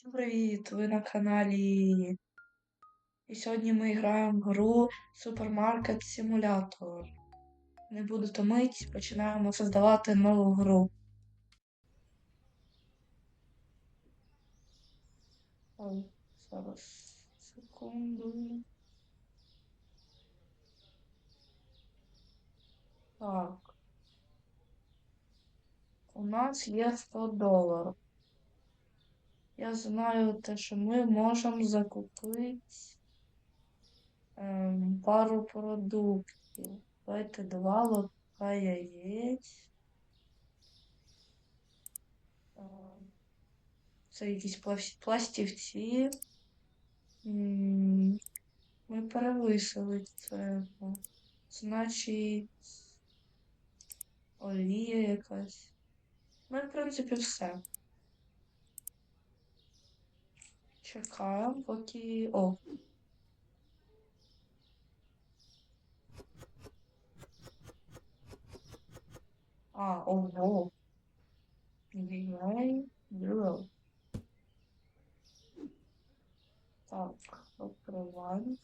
Всім Привіт! Ви на каналі. І сьогодні ми граємо в гру Супермаркет Симулятор. Не буду томить, починаємо создавати нову гру. Ой, зараз секунду. Так. У нас є 100 доларів. Я знаю те, що ми можемо закупити ем, пару продуктів. Давайте два лотка яєць. Ем, Це якісь пластівці. Ми перевисили це. ну, Значить, олія якась. Ну, в принципі, все. Чекаємо, поки. О. А, ого. Грей, Бюро. Так, открываем.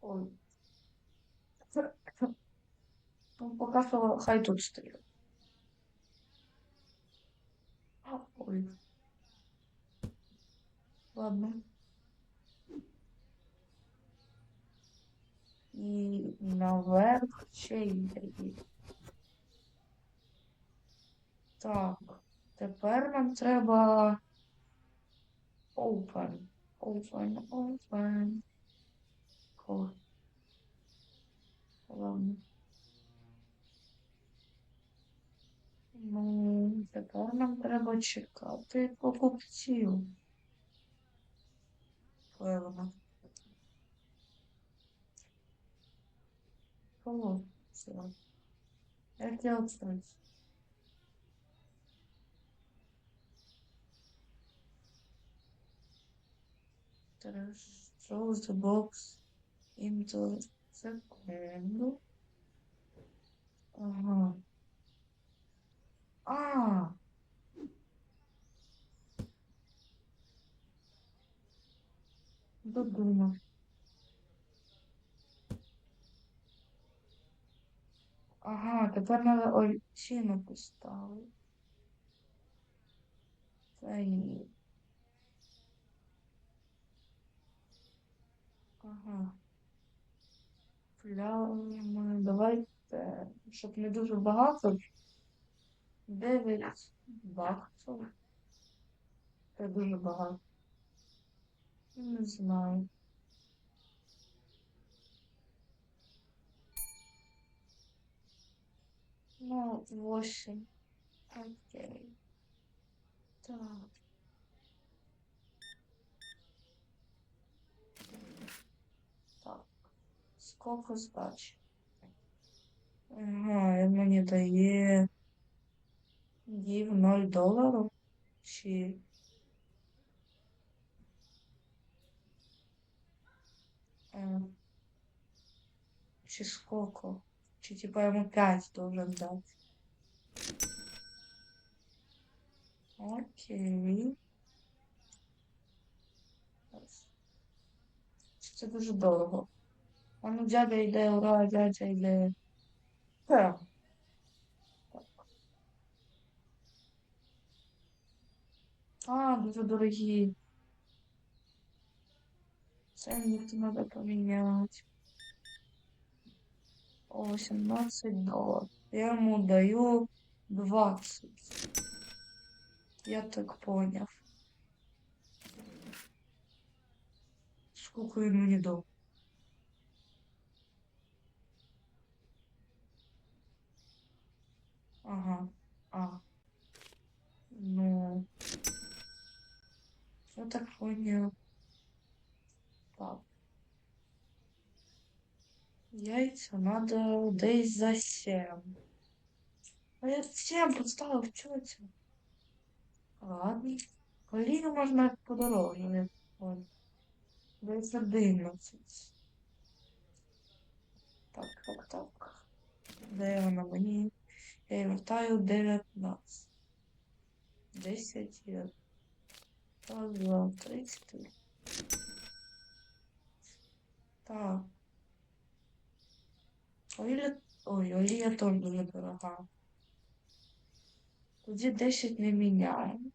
Ой. Ну, пока что хай тут стоит. Ой. Ладно. І наверх ще. Так, тепер нам треба open. Open, open. О. Ладно. Ну, тепер нам треба чекати покупців. koyalım. Tamam. Tamam. Erken atsanız. Throw the box into the candle. Aha. ah. Додумав. Ага, тепер треба ціну поставити. Це і. Ага. Плями. Давайте, щоб не дуже багато. 9 баксів. Це дуже багато. Не знаю. Ну, 8. Окей. Так. Так. Сколько здачі? Ага, мені дає дів 0 доларів. Чи... Чи сколько? Чи типа ему 5 должен дать? Окей. Це дуже дорого. А ну дядя йде, ура, дядя йде. Так. А, дуже дорогі. Ценник треба поміняти. О, 18 долларов. Я ему даю 20. Я так понял. Сколько ему не дал? Ага. А. Ну. Я так понял. Так. Яйця надо десь за 7. А я 7 поставив, це? Ладно. Коліну можна подорожувати. Ой. Десь 11. Так, так, так. Де вона мені? Я їй вертаю 19. 10 є. Раз, два. Так. Олія... Ой, олія теж дуже дорога. Тоді 10 не міняємо.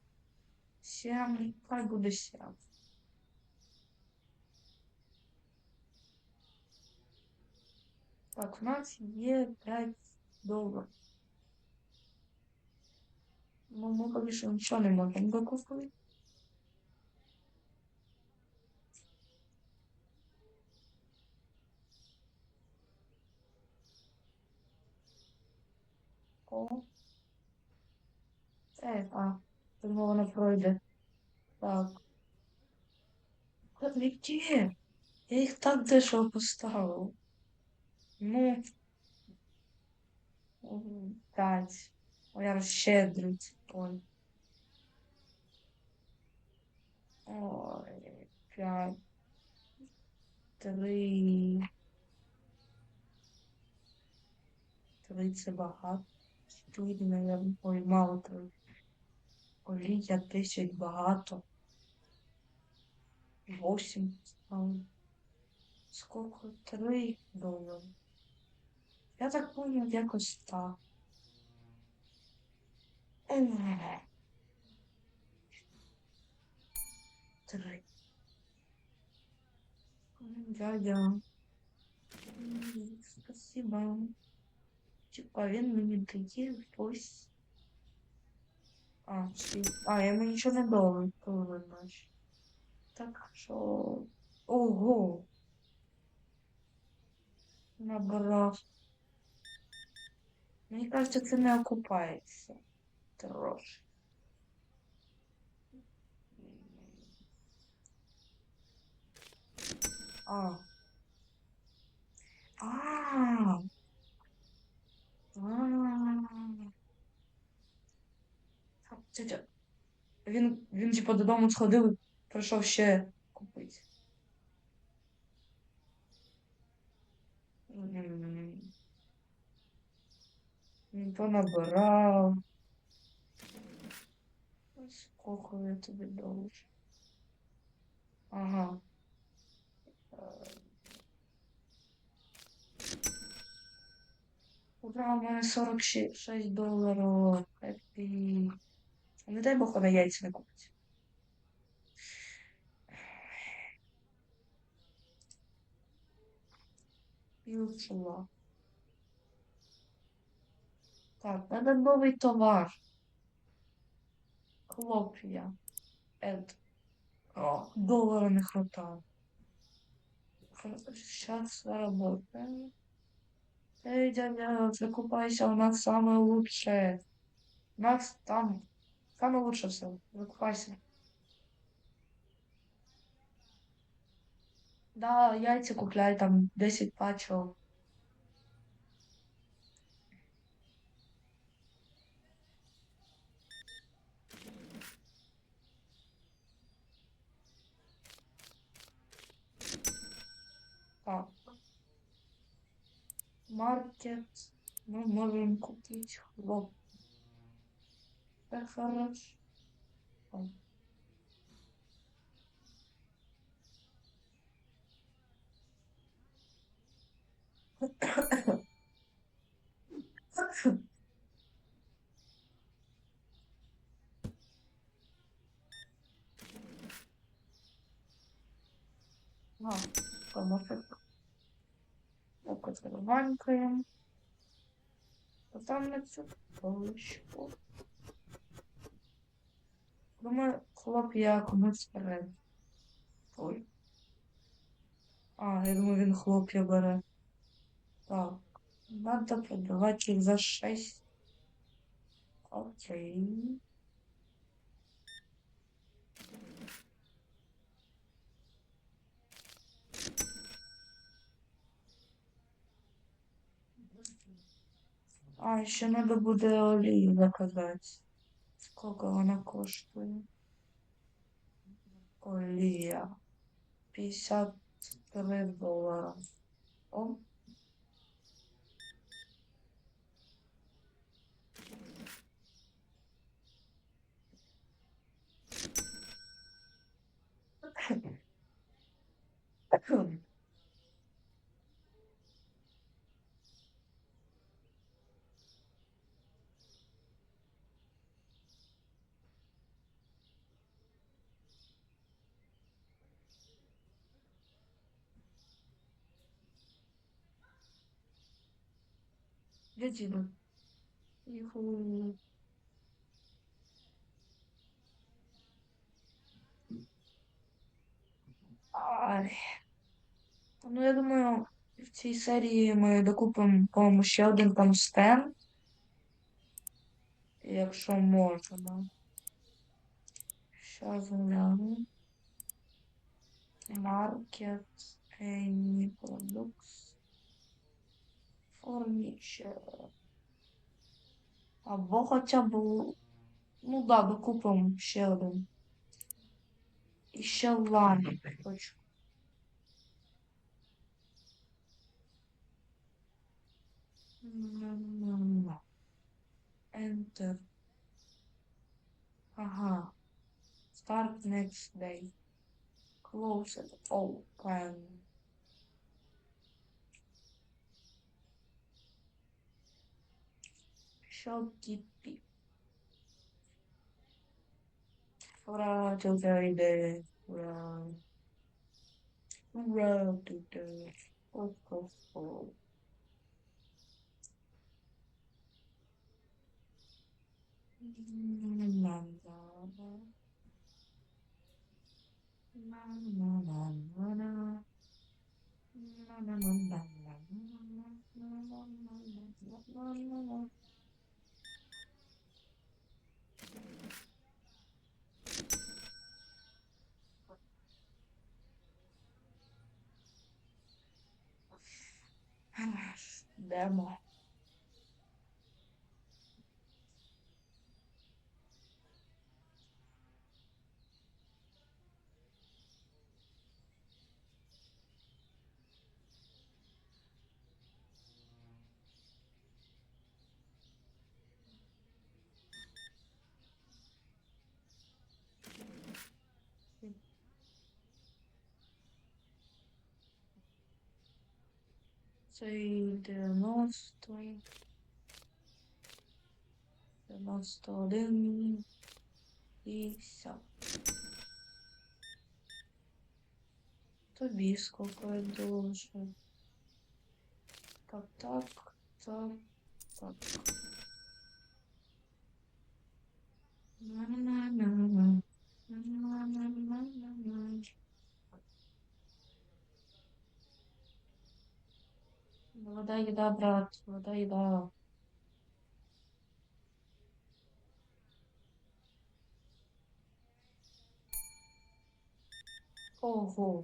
7, хай буде 7. Так, у нас є 5 доларів. Ну, ми поки що нічого не можемо докупити. О. Е, а, тому воно пройде. Так. Та Які? Я їх так дешево поставив. Ну. П'ять. Ой, я розщедрить. Ой. Ой, п'ять. Три. Три це багато. Чотири, наверное. Ой, мало три. Олія 10 багато. Восемь. ставлю. Сколько? Три долари. Я так понял, якось так. Три. Дядя. Спасибо. Типа він мені дає ось. А, а, я йому нічого не дав, коли бачу. Так що. Ого. Набрав. Мені кажется, це не окупається. Трошки. А. А. А. Так, Тетя. Він, він типу додому сходив і прийшов ще купити. Він понабирав. Сколько я тобі должен? Ага. Ура, у мене 46 доларів. Не дай Бог вона яйця не купить. Півкіла. Так, надо новий товар. Хлоп'я. Ед. О, не хватает. Сейчас заработаем. Эй, дядя, закупайся, у нас самое лучшее. У нас там самое лучшее все. Закупайся. Да, яйця купляй там 10 пачок. Так. Маркет. Мы можем купить хлоп. Это хорошо. А, помогает. Так, открыванькаем. Потом на цю полочку. Думаю, хлоп'я комусь вперед. Ой. А, я думаю, він хлоп'я бере. Так. Надо продавать їх за 6. Окей. А, еще надо будет олею заказать. Сколько она коштует? Олея. 53 доллара. О. Cool. Діду? Юху. Ай. Ну, я думаю, в цій серії ми докупимо, по-моєму, ще один там стенд. Якщо можна. Щас гляну. Маркет, any products, furniture. Або хоча б, ну да, докупимо ще один. І ще лани хочу. Enter. Ага. Start next day. Close it. Open. Shopkeeping. সব জিতবি ওরা চলতে আইলে ওরা ওরা টুটে ও ও Mama, there more. дев'ятий, дев'яностий, дев'яносто один і все. Тобі сколько я должен. Так, так, так, так. На-на-на-на-на. На-на-на-на-на. Молода еда, брат, молода еда. Ого,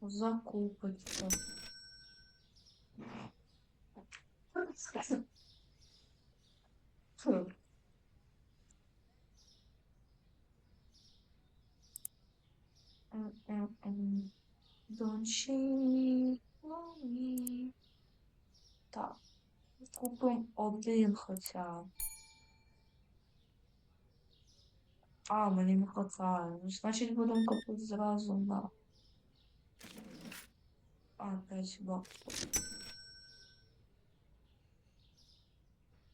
закупочка. Don't she м-м-м. Так, купимо один хоча. А, мені не хватає. Значить, будемо купити зразу на. А, 5 баксів.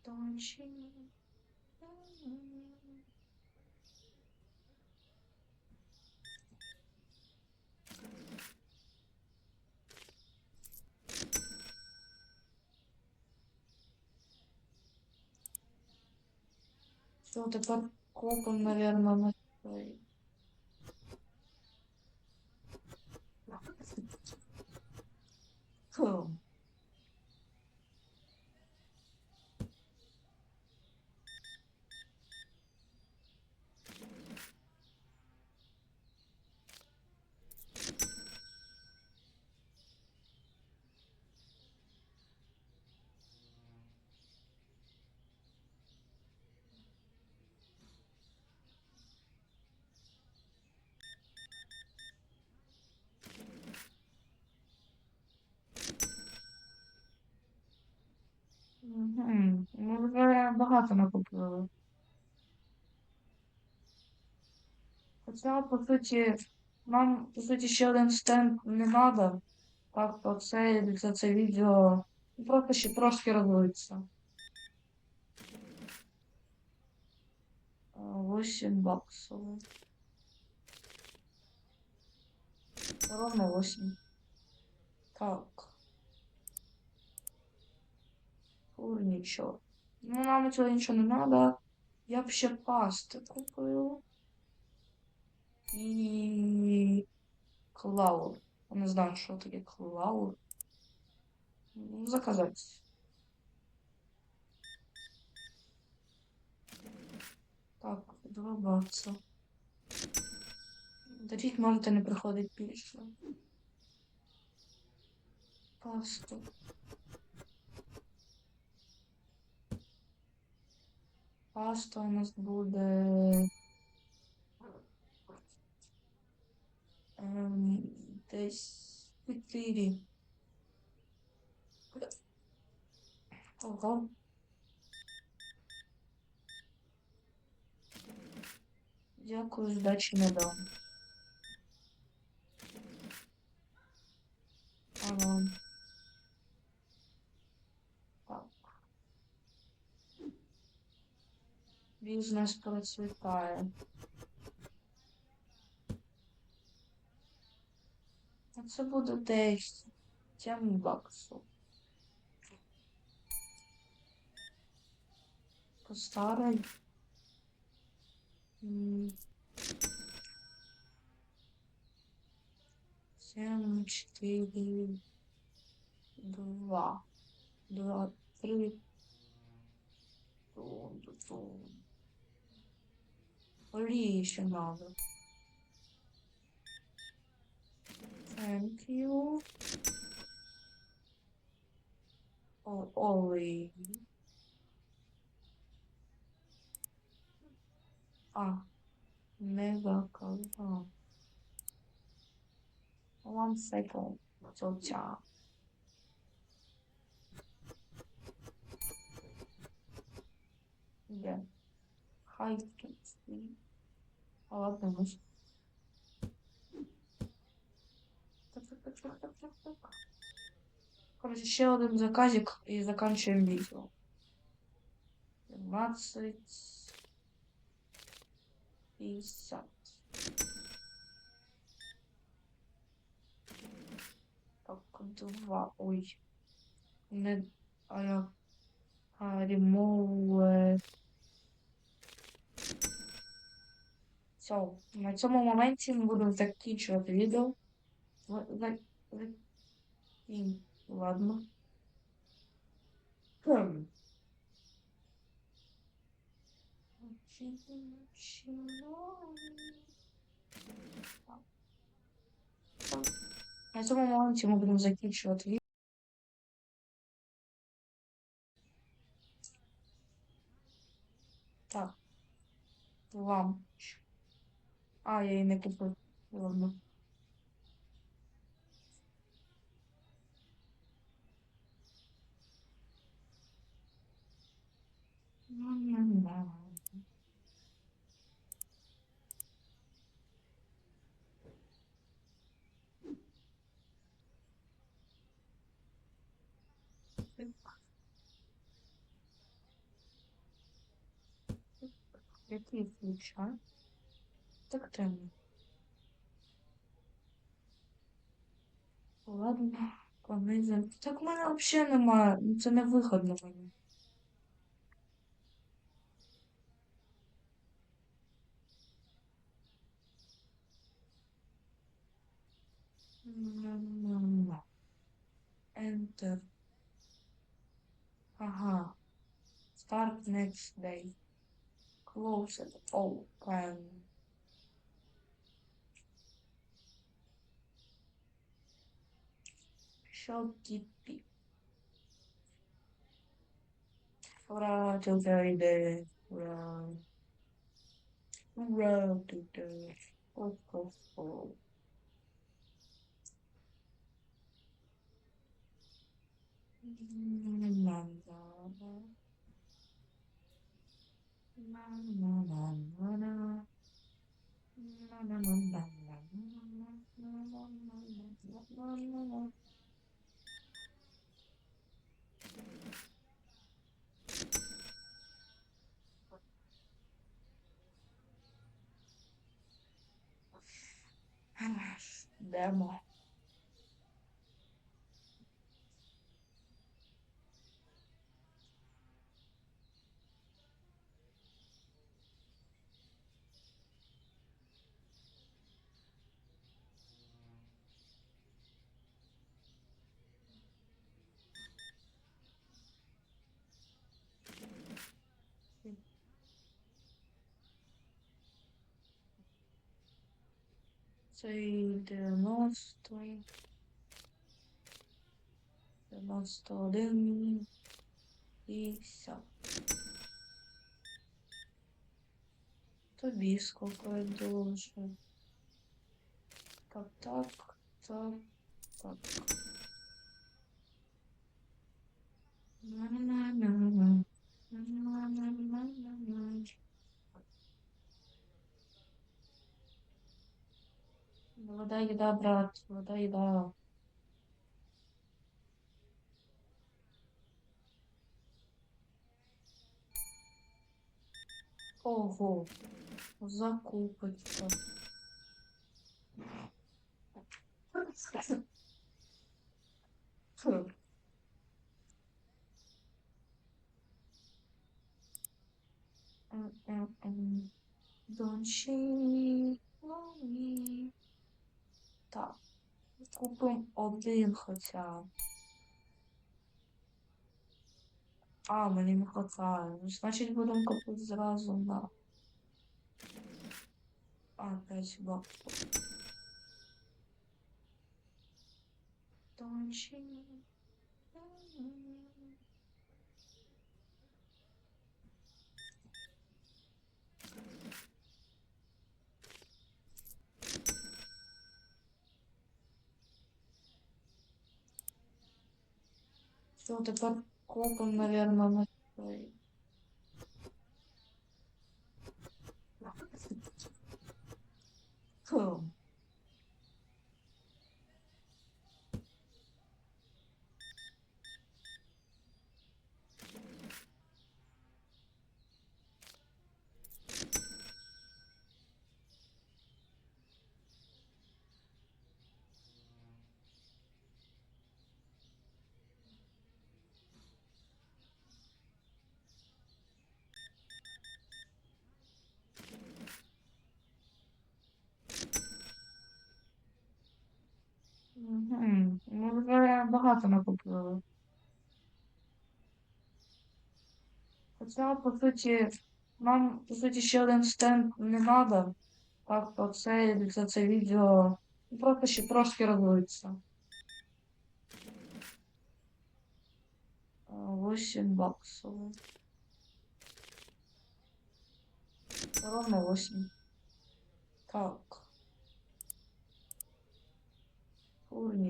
Don't Ну, Что-то под копом, наверное, мы... Cool. багато накупили. Хоча, по суті, Нам, по суті, ще один стенд не треба. Так, то це за це відео ну, просто ще трошки розвиться. 8 баксов. Ровно 8. Так. Фурничок. Ну, нам цього нічого не надо. Я б ще пасти купив. І клаур. Я не знаю, що таке клаур. Ну, Заказати. Так, два бакса. Даріть можете не приходить більше. Пасту. Паста у нас буде. Ем, десь 4. Ого. Дякую, здачі не дам. Ага. Так. Бізнес процвітає. А це буде десь 7 баксів. По старой. М. Семь, четыре, два, два, три. ഒരു ഈശ Thank you. Oh, Ollie. Ah, mega cool. Oh. One second. So, ciao. Yeah. Hi, kids. А ладно, ми ж. Так, так, так, так, так, так, так. Короче, ще один заказик і заканчиваем відео. 15. 50. Так, два. Ой. Не. А я. А, remove. Все. На цьому моменті ми будемо закінчувати відео. Ладно. На цьому моменті ми будемо закінчувати відео. Так. Вам. А, я її не купив. Ладно. Який ключа? Так темно. Ладно, понизимо. Так в мене взагалі немає. Це не виход на мене. Enter. Ага. Start next day. Close it. Open. Shopkeeping. Ra từ thời đề ra ra từ từ ô cổ cổ làm gió mang mà làm nó nó nó nó nó nó nó nó nó nó nó nó nó nó de amor. Цей 90. 91. 50. Тобі сколько дуже. Так, так, так, так. На-на-на-на-на. На-на-на-на-на-на. Вода, еда, брат, вода, еда. Ого, закупочка. Don't she? Так. Купим один хоча. А, мені не хватає. Значить, будемо купити зразу на. А, 5 баксів. Don't Все, тепер кокон, наверное, на цей. Мгм. Ми вже багато накупили. Хоча, по суті, нам, по суті, ще один стенд не треба. Так, то це за це відео ну, просто ще трошки розвиться. 8 баксов. Ровно 8. Так.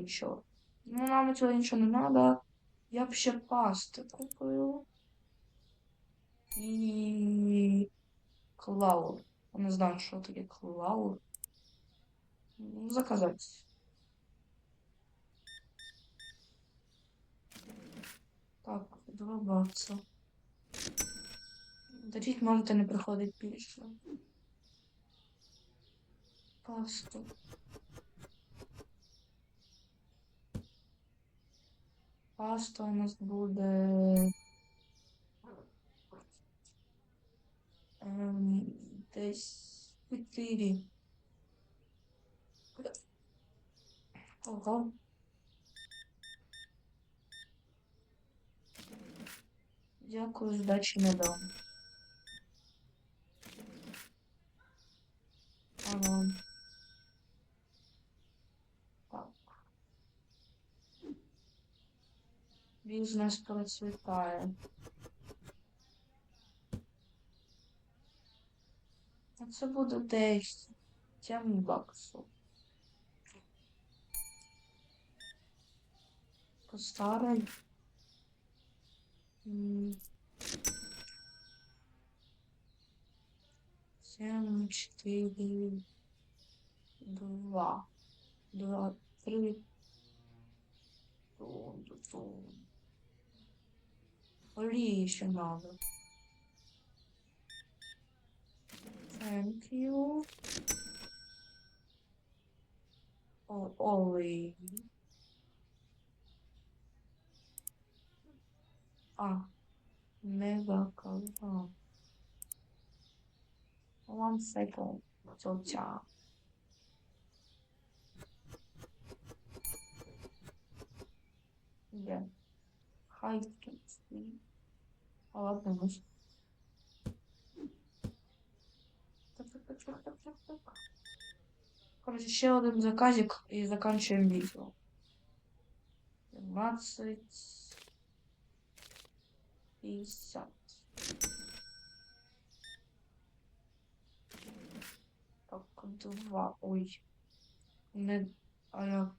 Фу, нічого. Ну, нам цього нічого не треба. Я б ще пасти купив. І клаур. Не знаю, що таке клаур. Ну, Заказати. Так, два бакса. Даріть можете не приходить більше. Пасту. Паста нас буде. Ем, десь 4. Ого. Дякую, здачі не дам. Ага. Так. Бізнес процвітає. А це буде десь 7 баксів. По старій. М. Семь, четыре, два, два, три. Тун, тун, тун. Олії еще надо. Thank you. О, Ой. А, не заказав. One second. Тьотя. Де? Хай стоїть. А ладно, може. Так, так, так, так, так, так, так. Короче, ще один заказик і заканчуємо відео. 17. 50. Так, два. Ой. Не. А я.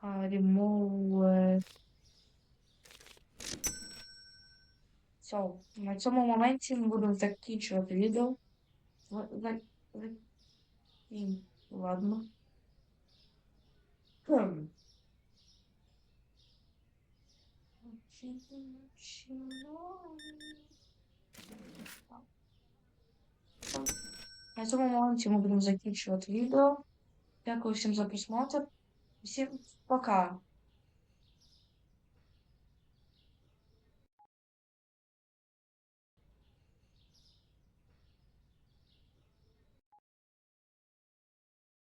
А, remove. Все, на цьому моменті ми будемо закінчувати відео. Ладно. На цьому моменті ми будемо закінчувати відео. Дякую всім за просмотр. Всім пока.